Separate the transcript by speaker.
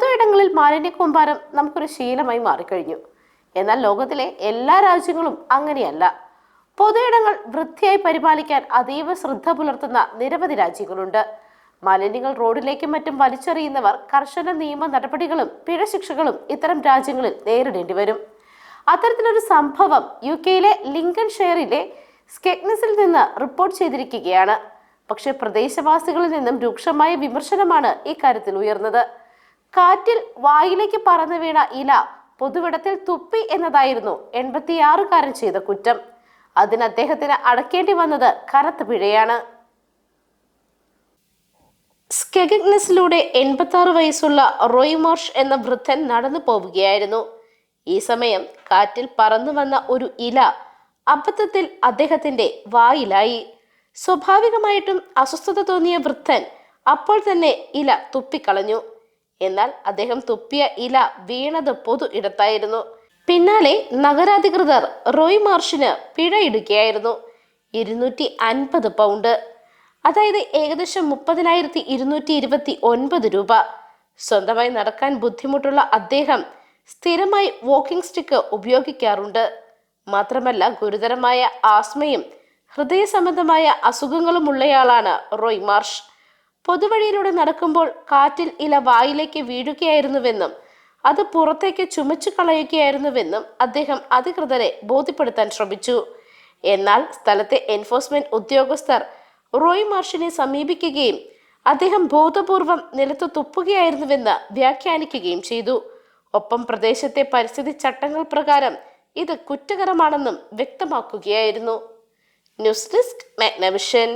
Speaker 1: പൊതു ഇടങ്ങളിൽ മാലിന്യ കൂമ്പാരം നമുക്കൊരു ശീലമായി മാറിക്കഴിഞ്ഞു. എന്നാൽ ലോകത്തിലെ എല്ലാ രാജ്യങ്ങളും അങ്ങനെയല്ല. പൊതു ഇടങ്ങൾ വൃത്തിയായി പരിപാലിക്കാൻ അതീവ ശ്രദ്ധ പുലർത്തുന്ന നിരവധി രാജ്യങ്ങളുണ്ട്. മാലിന്യങ്ങൾ റോഡിലേക്കും മറ്റും വലിച്ചെറിയുന്നവർ കർശന നിയമ നടപടികളും പിഴ ശിക്ഷകളും ഇത്തരം രാജ്യങ്ങളിൽ നേരിടേണ്ടി വരും. അത്തരത്തിലൊരു സംഭവം യു കെയിലെ ലിങ്കൺ ഷെയറിലെ സ്കെഗ്നസിൽ നിന്ന് റിപ്പോർട്ട് ചെയ്തിരിക്കുകയാണ്. പക്ഷേ പ്രദേശവാസികളിൽ നിന്നും രൂക്ഷമായ വിമർശനമാണ് ഇക്കാര്യത്തിൽ ഉയർന്നത്. കാറ്റിൽ വായിലേക്ക് പറന്നു വീണ ഇല പൊതുവിടത്തിൽ തുപ്പി എന്നതായിരുന്നു എൺപത്തിയാറുകാരൻ ചെയ്ത കുറ്റം. അതിന് അദ്ദേഹത്തിന് അടക്കേണ്ടി വന്നത് കനത്ത പിഴയാണ്. സ്കെഗ്നസിലൂടെ എൺപത്തി ആറ് വയസ്സുള്ള റോയ് മോർഷ് എന്ന വൃദ്ധൻ നടന്നു പോവുകയായിരുന്നു. ഈ സമയം കാറ്റിൽ പറന്നു വന്ന ഒരു ഇല അബദ്ധത്തിൽ അദ്ദേഹത്തിന്റെ വായിലായി. സ്വാഭാവികമായിട്ടും അസ്വസ്ഥത തോന്നിയ വൃദ്ധൻ അപ്പോൾ തന്നെ ഇല തുപ്പിക്കളഞ്ഞു. എന്നാൽ അദ്ദേഹം തുപ്പിയ ഇല വീണത് പൊതു ഇടത്തായിരുന്നു. പിന്നാലെ നഗരാധികൃതർ റോയ് മാർഷിന് പിഴ ഇടുകയായിരുന്നു ഇരുന്നൂറ്റി അൻപത് പൗണ്ട്. അതായത് ഏകദേശം മുപ്പതിനായിരത്തി ഇരുന്നൂറ്റി ഇരുപത്തി ഒൻപത് രൂപ. സ്വന്തമായി നടക്കാൻ ബുദ്ധിമുട്ടുള്ള അദ്ദേഹം സ്ഥിരമായി വാക്കിംഗ് സ്റ്റിക്ക് ഉപയോഗിക്കാറുണ്ട്. മാത്രമല്ല ഗുരുതരമായ ആസ്മയും ഹൃദയ സംബന്ധമായ അസുഖങ്ങളുമുള്ളയാളാണ് റോയ് മാർഷ്. പൊതുവഴിയിലൂടെ നടക്കുമ്പോൾ കാറ്റിൽ ഇല വായിലേക്ക് വീഴുകയായിരുന്നുവെന്നും അത് പുറത്തേക്ക് ചുമച്ചു കളയുകയായിരുന്നുവെന്നും അദ്ദേഹം അധികൃതരെ ബോധ്യപ്പെടുത്താൻ ശ്രമിച്ചു. എന്നാൽ സ്ഥലത്തെ എൻഫോഴ്സ്മെന്റ് ഉദ്യോഗസ്ഥർ റോയ് മാർഷിനെ സമീപിക്കുകയും അദ്ദേഹം ബോധപൂർവം നിലത്ത് തുപ്പുകയായിരുന്നുവെന്ന് വ്യാഖ്യാനിക്കുകയും ചെയ്തു. ഒപ്പം പ്രദേശത്തെ പരിസ്ഥിതി ചട്ടങ്ങൾ പ്രകാരം ഇത് കുറ്റകരമാണെന്നും വ്യക്തമാക്കുകയായിരുന്നു. News desk Magnavision.